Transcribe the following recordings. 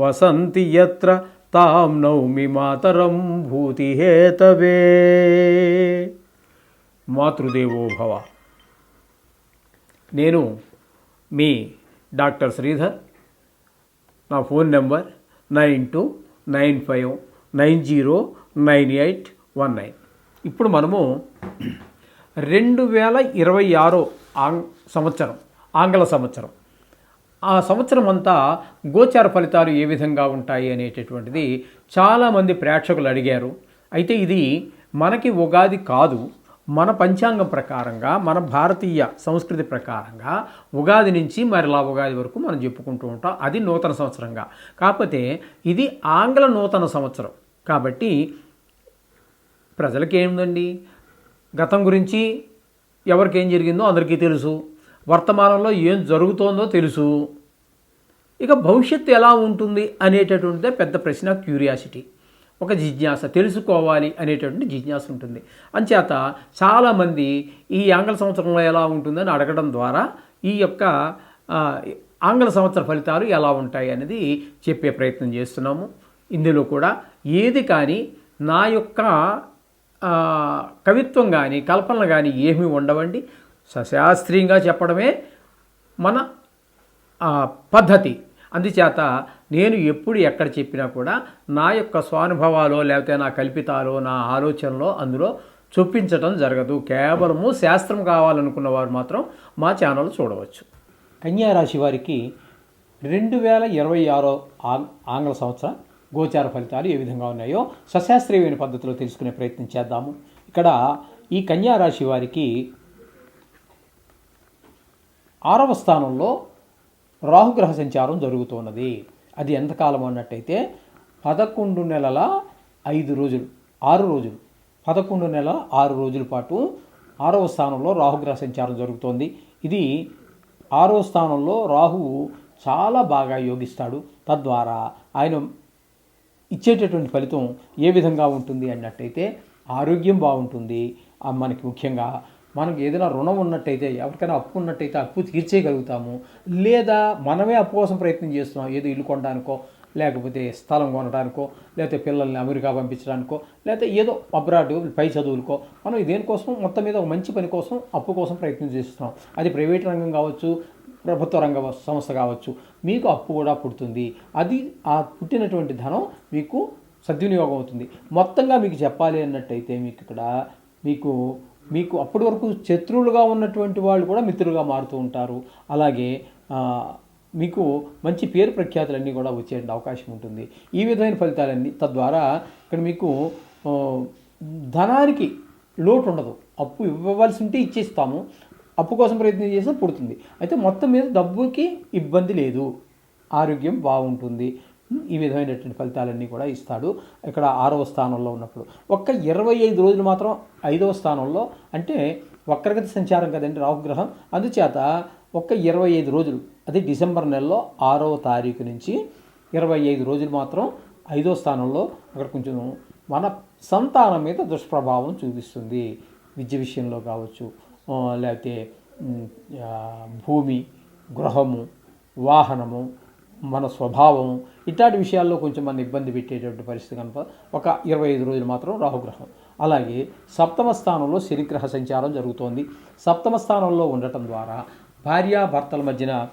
వసంతి ఎత్ర తాం నౌమి మాతరం భూతిహేతవే. మాతృదేవో భవ. నేను మీ డాక్టర్ శ్రీధర్. నా phone number nine two nine five nine zero nine eight one nine. ఇప్పుడు మనము రెండు వేల ఇరవై ఆరో ఆంగ్ సంవత్సరం ఆంగ్ల సంవత్సరం. ఆ సంవత్సరం అంతా గోచార ఫలితాలు ఏ విధంగా ఉంటాయి అనేటటువంటిది చాలామంది ప్రేక్షకులు అడిగారు. అయితే ఇది మనకి ఉగాది కాదు. మన పంచాంగం ప్రకారంగా మన భారతీయ సంస్కృతి ప్రకారంగా ఉగాది నుంచి మరలా ఉగాది వరకు మనం చెప్పుకుంటూ ఉంటాం. అది నూతన సంవత్సరంగా. కాకపోతే ఇది ఆంగ్ల నూతన సంవత్సరం. కాబట్టి ప్రజలకి ఏముందండి గతం గురించి ఎవరికి ఏం జరిగిందో అందరికీ తెలుసు. వర్తమానంలో ఏం జరుగుతోందో తెలుసు. ఇక భవిష్యత్తు ఎలా ఉంటుంది అనేటటువంటిదే పెద్ద ప్రశ్న క్యూరియాసిటీ. ఒక జిజ్ఞాస తెలుసుకోవాలి అనేటటువంటి జిజ్ఞాస ఉంటుంది. అంచేత చాలామంది ఈ ఆంగ్ల సంవత్సరంలో ఎలా ఉంటుందని అడగడం ద్వారా ఈ యొక్క ఆంగ్ల సంవత్సర ఫలితాలు ఎలా ఉంటాయి అనేది చెప్పే ప్రయత్నం చేస్తున్నాము. ఇందులో కూడా ఏది కానీ నా యొక్క కవిత్వం కానీ కల్పనలు కానీ ఏమీ ఉండవండి. సశాస్త్రీయంగా చెప్పడమే మన పద్ధతి. అందుచేత నేను ఎప్పుడు ఎక్కడ చెప్పినా కూడా నా యొక్క స్వానుభవాలో లేకపోతే నా కల్పితాలో నా ఆలోచనలో అందులో చొప్పించడం జరగదు. కేవలము శాస్త్రం కావాలనుకున్న వారు మాత్రం మా ఛానల్ చూడవచ్చు. కన్యారాశి వారికి రెండు వేల ఇరవై ఆరో ఆంగ్ల సంవత్సరం గోచార ఫలితాలు ఏ విధంగా ఉన్నాయో సశాస్త్రీయమైన పద్ధతిలో తెలుసుకునే ప్రయత్నం చేద్దాము. ఇక్కడ ఈ కన్యారాశి వారికి ఆరవ స్థానంలో రాహుగ్రహ సంచారం జరుగుతున్నది. అది ఎంతకాలం అన్నట్టయితే పదకొండు నెలల ఐదు రోజులు ఆరు రోజులు పదకొండు నెలల ఆరు రోజుల పాటు ఆరవ స్థానంలో రాహుగ్రహ సంచారం జరుగుతోంది. ఇది ఆరవ స్థానంలో రాహువు చాలా బాగా యోగిస్తాడు. తద్వారా ఆయన ఇచ్చేటటువంటి ఫలితం ఏ విధంగా ఉంటుంది అన్నట్టయితే ఆరోగ్యం బాగుంటుంది. మనకి ముఖ్యంగా మనకు ఏదైనా రుణం ఉన్నట్టయితే ఎవరికైనా అప్పు ఉన్నట్టయితే అప్పు తీర్చేయగలుగుతాము. లేదా మనమే అప్పు కోసం ప్రయత్నం చేస్తున్నాం. ఏదో ఇల్లు కొనడానికో లేకపోతే స్థలం కొనడానికో లేకపోతే పిల్లల్ని అమెరికా పంపించడానికో లేకపోతే ఏదో అబ్రాడ్ పై చదువులకో మనం దేనికోసం మొత్తం మీద ఒక మంచి పని కోసం అప్పు కోసం ప్రయత్నం చేస్తున్నాం. అది ప్రైవేట్ రంగం కావచ్చు ప్రభుత్వ రంగ సంస్థ కావచ్చు మీకు అప్పు కూడా పుడుతుంది. అది ఆ పుట్టినటువంటి ధనం మీకు సద్వినియోగం అవుతుంది. మొత్తంగా మీకు చెప్పాలి అన్నట్టయితే మీకు ఇక్కడ మీకు మీకు అప్పటి వరకు శత్రువులుగా ఉన్నటువంటి వాళ్ళు కూడా మిత్రులుగా మారుతూ ఉంటారు. అలాగే మీకు మంచి పేరు ప్రఖ్యాతులన్నీ కూడా వచ్చే అవకాశం ఉంటుంది. ఈ విధమైన ఫలితాలన్నీ తద్వారా ఇక్కడ మీకు ధనానికి లోటు ఉండదు. అప్పు ఇవ్వవలసి ఉంటే ఇచ్చేస్తాము. అప్పు కోసం ప్రయత్నం చేస్తే పుడుతుంది. అయితే మొత్తం మీద డబ్బుకి ఇబ్బంది లేదు. ఆరోగ్యం బాగుంటుంది. ఈ విధమైనటువంటి ఫలితాలన్నీ కూడా ఇస్తాడు ఇక్కడ ఆరవ స్థానంలో ఉన్నప్పుడు. ఒక్క ఇరవై ఐదు రోజులు మాత్రం ఐదవ స్థానంలో అంటే వక్రగతి సంచారం కదండి రాహుగ్రహం. అందుచేత ఒక్క ఇరవై ఐదు రోజులు అది డిసెంబర్ నెలలో ఆరవ తారీఖు నుంచి ఇరవై ఐదు రోజులు మాత్రం ఐదో స్థానంలో అక్కడ కొంచెం మన సంతానం మీద దుష్ప్రభావం చూపిస్తుంది. విద్య విషయంలో కావచ్చు లేకపోతే భూమి గృహము వాహనము మన స్వభావం ఇట్లాంటి విషయాల్లో కొంచెం మన ఇబ్బంది పెట్టేటువంటి పరిస్థితి కనుక ఒక ఇరవై ఐదు రోజులు మాత్రం రాహుగ్రహం. అలాగే సప్తమ స్థానంలో శనిగ్రహ సంచారం జరుగుతోంది. సప్తమ స్థానంలో ఉండటం ద్వారా భార్యాభర్తల మధ్యన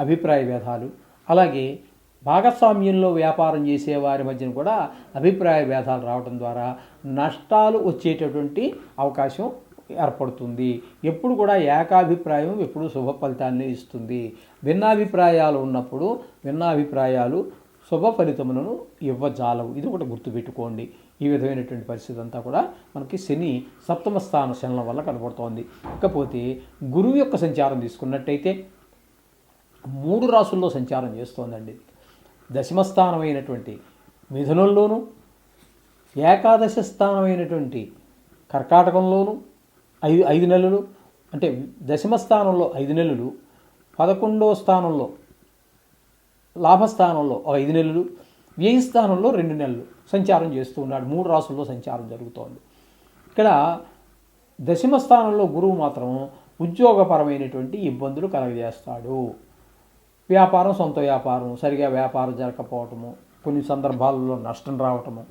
అభిప్రాయ భేదాలు అలాగే భాగస్వామ్యంలో వ్యాపారం చేసే వారి మధ్యన కూడా అభిప్రాయ భేదాలు రావడం ద్వారా నష్టాలు వచ్చేటటువంటి అవకాశం ఏర్పడుతుంది. ఎప్పుడు కూడా ఏకాభిప్రాయం ఎప్పుడు శుభ ఫలితాన్ని ఇస్తుంది. భిన్నాభిప్రాయాలు ఉన్నప్పుడు భిన్నాభిప్రాయాలు శుభ ఫలితములను ఇవ్వజాలవు. ఇది ఒకటి గుర్తుపెట్టుకోండి. ఈ విధమైనటువంటి పరిస్థితి అంతా కూడా మనకి శని సప్తమ స్థాన శనం వల్ల కనబడుతోంది. ఇకపోతే గురువు యొక్క సంచారం తీసుకున్నట్టయితే మూడు రాసుల్లో సంచారం చేస్తోందండి. దశమస్థానమైనటువంటి మిథునంలోను ఏకాదశ స్థానమైనటువంటి కర్కాటకంలోను ఐదు ఐదు నెలలు అంటే దశమ స్థానంలో ఐదు నెలలు పదకొండవ స్థానంలో లాభస్థానంలో ఒక ఐదు నెలలు వ్యయ స్థానంలో రెండు నెలలు సంచారం చేస్తూ ఉన్నాడు. మూడు రాసుల్లో సంచారం జరుగుతోంది. ఇక్కడ దశమ స్థానంలో గురువు మాత్రం ఉద్యోగపరమైనటువంటి ఇబ్బందులు కలగజేస్తాడు. వ్యాపారం సొంత వ్యాపారం సరిగా వ్యాపారం జరగకపోవటము కొన్ని సందర్భాలలో నష్టం రావటము.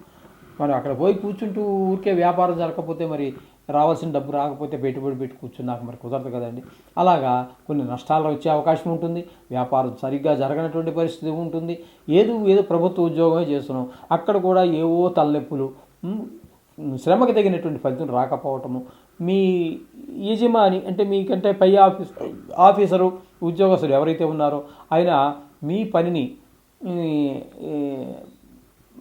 మరి అక్కడ పోయి కూర్చుంటూ ఊరికే వ్యాపారం జరగకపోతే మరి రావాల్సిన డబ్బు రాకపోతే పెట్టుబడి పెట్టి కూర్చున్నాక మరి కుదరదు కదండి. అలాగా కొన్ని నష్టాలు వచ్చే అవకాశం ఉంటుంది వ్యాపారం సరిగ్గా జరగనటువంటి పరిస్థితి ఉంటుంది ఏదో ఏదో ప్రభుత్వ ఉద్యోగమే చేస్తున్నాం. అక్కడ కూడా ఏవో తలనొప్పులు శ్రమకు తగినటువంటి ఫలితం రాకపోవటము. మీ యజమాని అంటే మీకంటే పై ఆఫీస్ ఆఫీసరు ఉద్యోగస్తులు ఎవరైతే ఉన్నారో ఆయన మీ పనిని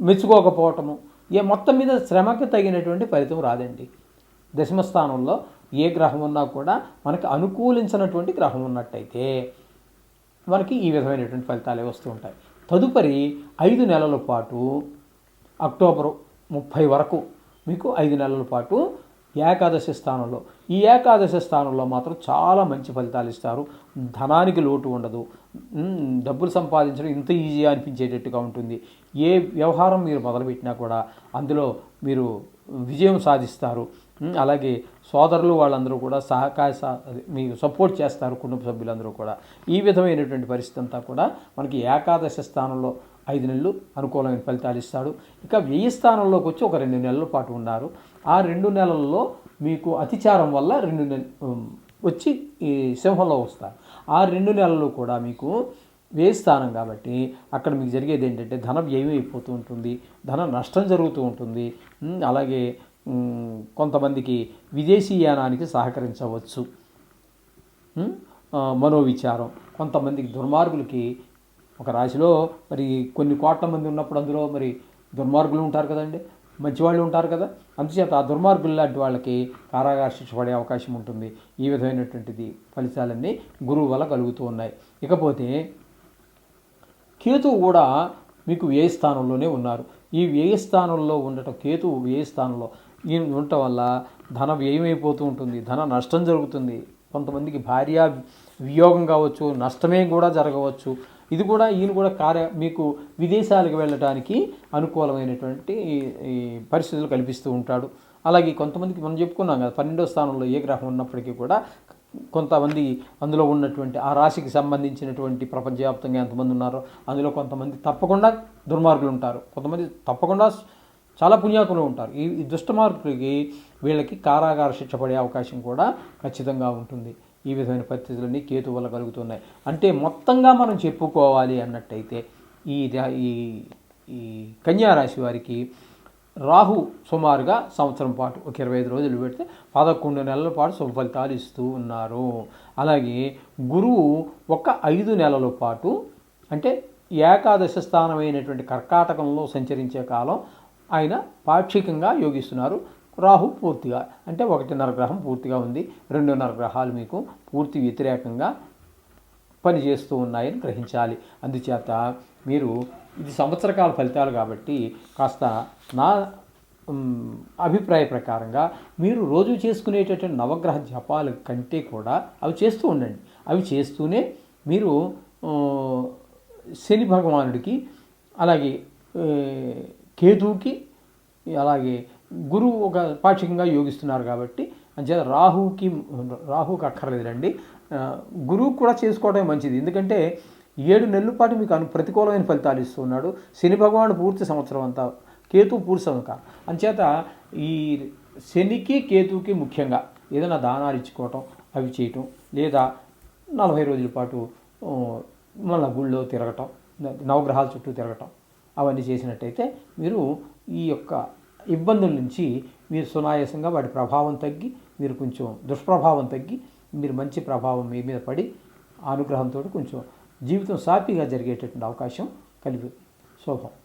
మెచ్చుకోకపోవటము ఏ మొత్తం మీద శ్రమకు తగినటువంటి ఫలితం రాదండి. దశమ స్థానంలో ఏ గ్రహం ఉన్నా కూడా మనకి అనుకూలించినటువంటి గ్రహం ఉన్నట్టయితే మనకి ఈ విధమైనటువంటి ఫలితాలే వస్తూ ఉంటాయి. తదుపరి ఐదు నెలల పాటు అక్టోబరు ముప్పై వరకు మీకు ఐదు నెలల పాటు ఏకాదశి స్థానంలో ఈ ఏకాదశి స్థానంలో మాత్రం చాలా మంచి ఫలితాలు ఇస్తారు. ధనానికి లోటు ఉండదు. డబ్బులు సంపాదించడం ఇంత ఈజీగా అనిపించేటట్టుగా ఉంటుంది. ఏ వ్యవహారం మీరు మొదలుపెట్టినా కూడా అందులో మీరు విజయం సాధిస్తారు. అలాగే సోదరులు వాళ్ళందరూ కూడా సహకార సహ- మీకు సపోర్ట్ చేస్తారు కుటుంబ సభ్యులందరూ కూడా. ఈ విధమైనటువంటి పరిస్థితి అంతా కూడా మనకి ఏకాదశ స్థానంలో ఐదు నెలలు అనుకూలమైన ఫలితాలు ఇస్తాడు. ఇక వెయ్యి స్థానంలోకి వచ్చి ఒక రెండు నెలల పాటు ఉన్నారు. ఆ రెండు నెలల్లో మీకు అతిచారం వల్ల రెండు నెల వచ్చి ఈ సింహంలో వస్తారు. ఆ రెండు నెలలు కూడా మీకు వేయి స్థానం కాబట్టి అక్కడ మీకు జరిగేది ఏంటంటే ధన వ్యయం అయిపోతూ ఉంటుంది ధన నష్టం జరుగుతూ ఉంటుంది. అలాగే కొంతమందికి విదేశీయానానికి సహకరించవచ్చు. మనోవిచారం. కొంతమందికి దుర్మార్గులకి ఒక రాశిలో మరి కొన్ని కోట్ల మంది ఉన్నప్పుడు అందులో మరి దుర్మార్గులు ఉంటారు కదండి. మంచివాళ్ళు ఉంటారు కదా. అందుచేత ఆ దుర్మార్గులు లాంటి వాళ్ళకి కారాగార శిక్ష పడే అవకాశం ఉంటుంది. ఈ విధమైనటువంటిది ఫలితాలన్నీ గురువు వల్ల కలుగుతూ ఉన్నాయి. ఇకపోతే కేతువు కూడా మీకు వ్యయ స్థానంలోనే ఉన్నారు. ఈ వ్యయ స్థానంలో ఉండటం కేతువు వ్యయ స్థానంలో ఉండటం వల్ల ధన వ్యయం అయిపోతూ ఉంటుంది ధన నష్టం జరుగుతుంది. కొంతమందికి భార్య వియోగం కావచ్చు నష్టమే కూడా జరగవచ్చు. ఇది కూడా ఈయన కూడా కార్య మీకు విదేశాలకు వెళ్ళటానికి అనుకూలమైనటువంటి ఈ పరిస్థితులు కల్పిస్తూ ఉంటాడు. అలాగే కొంతమందికి మనం చెప్పుకున్నాం కదా పన్నెండో స్థానంలో ఏ గ్రహం ఉన్నప్పటికీ కూడా కొంతమంది అందులో ఉన్నటువంటి ఆ రాశికి సంబంధించినటువంటి ప్రపంచవ్యాప్తంగా ఎంతమంది ఉన్నారో అందులో కొంతమంది తప్పకుండా దుర్మార్గులు ఉంటారు. కొంతమంది తప్పకుండా చాలా పుణ్యాకులు ఉంటారు. ఈ దుష్టమార్గులకి వీళ్ళకి కారాగార శిక్ష పడే అవకాశం కూడా ఖచ్చితంగా ఉంటుంది. ఈ విధమైన పరిస్థితులన్నీ కేతు వల్ల కలుగుతున్నాయి. అంటే మొత్తంగా మనం చెప్పుకోవాలి అన్నట్టయితే ఈ ఈ ఈ కన్యారాశి వారికి రాహు సుమారుగా సంవత్సరం పాటు ఒక ఇరవై ఐదు రోజులు పెడితే పదకొండు నెలల పాటు సుఫలితాలు ఇస్తూ ఉన్నారు. అలాగే గురువు ఒక ఐదు నెలల పాటు అంటే ఏకాదశ స్థానమైనటువంటి కర్కాటకంలో సంచరించే కాలం ఆయన పాక్షికంగా యోగిస్తున్నారు. రాహు పూర్తిగా అంటే ఒకటిన్నర గ్రహం పూర్తిగా ఉంది. రెండున్నర గ్రహాలు మీకు పూర్తి వ్యతిరేకంగా పనిచేస్తూ ఉన్నాయని గ్రహించాలి. అందుచేత మీరు ఇది సంవత్సరకాల ఫలితాలు కాబట్టి కాస్త నా అభిప్రాయ ప్రకారంగా మీరు రోజు చేసుకునేటటువంటి నవగ్రహ జపాల కంటే కూడా అవి చేస్తూ ఉండండి. అవి చేస్తూనే మీరు శని భగవానుడికి అలాగే కేతువుకి అలాగే గురువు ఒక పాక్షికంగా యోగిస్తున్నారు కాబట్టి అంచేత రాహుకి రాహుకి అక్కర్లేదండి రండి. గురువు కూడా చేసుకోవడమే మంచిది. ఎందుకంటే ఏడు నెలల పాటు మీకు అను ప్రతికూలమైన ఫలితాలు ఇస్తున్నాడు శని భగవానుడు పూర్తి సంవత్సరం అంతా కేతు పూర్తి సంవత్సరం. అంచేత ఈ శనికి కేతువుకి ముఖ్యంగా ఏదైనా దానాలు ఇచ్చుకోవటం అవి చేయటం లేదా నలభై రోజుల పాటు మళ్ళీ గుళ్ళో తిరగటం నవగ్రహాల చుట్టూ తిరగటం అవన్నీ చేసినట్టయితే మీరు ఈ యొక్క ఇబ్బందుల నుంచి మీరు సునాయాసంగా వాటి ప్రభావం తగ్గి మీరు కొంచెం దుష్ప్రభావం తగ్గి మీరు మంచి ప్రభావం మీ మీద పడి అనుగ్రహంతో కొంచెం జీవితం సాఫీగా జరిగేటటువంటి అవకాశం కలిగి శుభం.